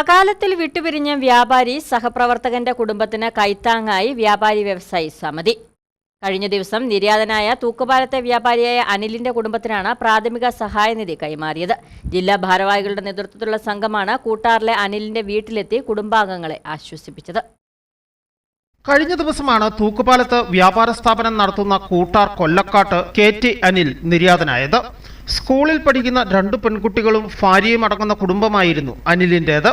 അകാലത്തിൽ വിട്ടുപിരിഞ്ഞ വ്യാപാരി സഹപ്രവർത്തകന്റെ കുടുംബത്തിന് കൈത്താങ്ങായി വ്യാപാരി വ്യവസായി സമിതി. കഴിഞ്ഞ ദിവസം നിര്യാതനായ തൂക്കുപാലത്തെ വ്യാപാരിയായ അനിലിന്റെ കുടുംബത്തിനാണ് പ്രാഥമിക സഹായനിധി കൈമാറിയത്. ജില്ലാ ഭാരവാഹികളുടെ നേതൃത്വത്തിലുള്ള സംഘമാണ് കൂട്ടാറിലെ അനിലിന്റെ വീട്ടിലെത്തി കുടുംബാംഗങ്ങളെ ആശ്വസിപ്പിച്ചത്. കഴിഞ്ഞ ദിവസമാണ് തൂക്കുപാലത്ത് വ്യാപാര സ്ഥാപനം നടത്തുന്ന കൂട്ടാർ കൊല്ലക്കാട്ട് കെ ടി അനിൽ നിര്യാതനായത്. സ്കൂളിൽ പഠിക്കുന്ന രണ്ട് പെൺകുട്ടികളും ഭാര്യയും അടങ്ങുന്ന കുടുംബമായിരുന്നു അനിലിന്റേത്.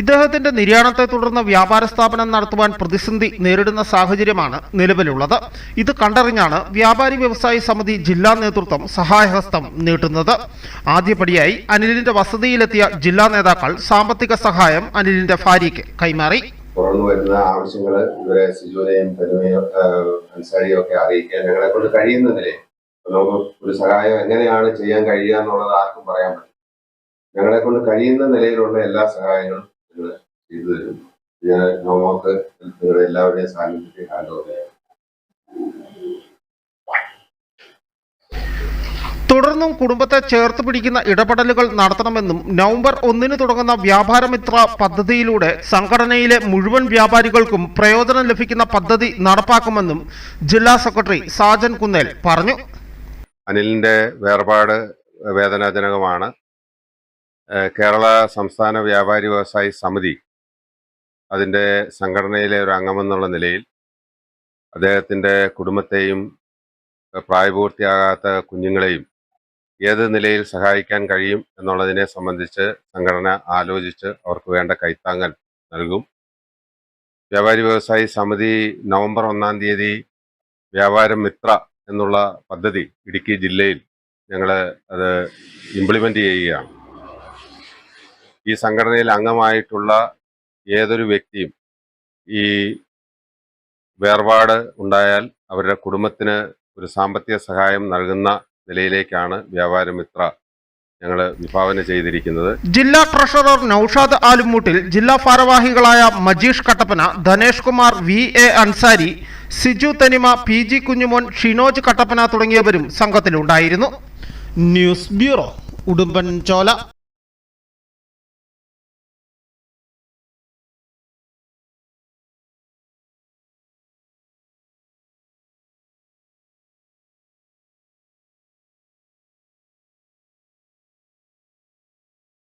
ഇദ്ദേഹത്തിന്റെ നിര്യാണത്തെ തുടർന്ന് വ്യാപാര സ്ഥാപനം നടത്തുവാൻ പ്രതിസന്ധി നേരിടുന്ന സാഹചര്യമാണ് നിലവിലുള്ളത്. ഇത് കണ്ടറിഞ്ഞാണ് വ്യാപാരി വ്യവസായി സമിതി ജില്ലാ നേതൃത്വം സഹായഹസ്തം നീട്ടുന്നത്. ആദ്യപടിയായി അനിലിന്റെ വസതിയിലെത്തിയ ജില്ലാ നേതാക്കൾ സാമ്പത്തിക സഹായം അനിലിന്റെ ഭാര്യയ്ക്ക് കൈമാറി. തുടർന്ന് വരുന്ന ആവശ്യങ്ങൾ ഇവരെ സിജുവിനെയും പെരുമയും അൻസാരിയും ഒക്കെ അറിയിക്കാൻ ഞങ്ങളെ കൊണ്ട് കഴിയുന്നതിലേ നമുക്ക് ഒരു സഹായം എങ്ങനെയാണ് ചെയ്യാൻ കഴിയുക എന്നുള്ളത് ആർക്കും പറയാൻ പറ്റും ഞങ്ങളെ കൊണ്ട് കഴിയുന്ന നിലയിലുള്ള എല്ലാ സഹായങ്ങളും നിങ്ങൾ ചെയ്തു തരും ഞാൻ നോമോക്ക് നിങ്ങളുടെ എല്ലാവരുടെയും സാന്നിധ്യത്തിൽ തുടർന്നും കുടുംബത്തെ ചേർത്ത് പിടിക്കുന്ന ഇടപെടലുകൾ നടത്തണമെന്നും നവംബർ ഒന്നിന് തുടങ്ങുന്ന വ്യാപാരമിത്ര പദ്ധതിയിലൂടെ സംഘടനയിലെ മുഴുവൻ വ്യാപാരികൾക്കും പ്രയോജനം ലഭിക്കുന്ന പദ്ധതി നടപ്പാക്കുമെന്നും ജില്ലാ സെക്രട്ടറി സാജൻ കുന്നേൽ പറഞ്ഞു. അനിലിന്റെ വേർപാട് വേദനാജനകമാണ്. കേരള സംസ്ഥാന വ്യാപാരി വ്യവസായി സമിതി അതിന്റെ സംഘടനയിലെ ഒരു അംഗമെന്നുള്ള നിലയിൽ അദ്ദേഹത്തിന്റെ കുടുംബത്തെയും പ്രായപൂർത്തിയാകാത്ത കുഞ്ഞുങ്ങളെയും ഏത് നിലയിൽ സഹായിക്കാൻ കഴിയും എന്നുള്ളതിനെ സംബന്ധിച്ച് സംഘടന ആലോചിച്ച് അവർക്ക് വേണ്ട കൈത്താങ്ങൽ നൽകും. വ്യാപാരി വ്യവസായി സമിതി നവംബർ ഒന്നാം തീയതി വ്യാപാരം മിത്ര എന്നുള്ള പദ്ധതി ഇടുക്കി ജില്ലയിൽ ഞങ്ങൾ അത് ഇംപ്ലിമെന്റ് ചെയ്യുകയാണ്. ഈ സംഘടനയിൽ അംഗമായിട്ടുള്ള ഏതൊരു വ്യക്തിയും ഈ വേർപാട് ഉണ്ടായാൽ അവരുടെ കുടുംബത്തിന് ഒരു സാമ്പത്തിക സഹായം നൽകുന്ന നിലയിലേക്കാണ് വ്യാപാരമിത്ര ഞങ്ങൾ വിഭാവന ചെയ്തിരിക്കുന്നത്. ജില്ലാ ട്രഷറർ നൌഷാദ് ആലുമൂട്ടിൽ ജില്ലാ ഭാരവാഹികളായ Majeesh Kattappana Dhanesh Kumar V A Ansari Siju Thanima P G Kunjumon Shinoj Kattappana തുടങ്ങിയവരും സംഘത്തിലുണ്ടായിരുന്നു. News bureau Udumbanchola.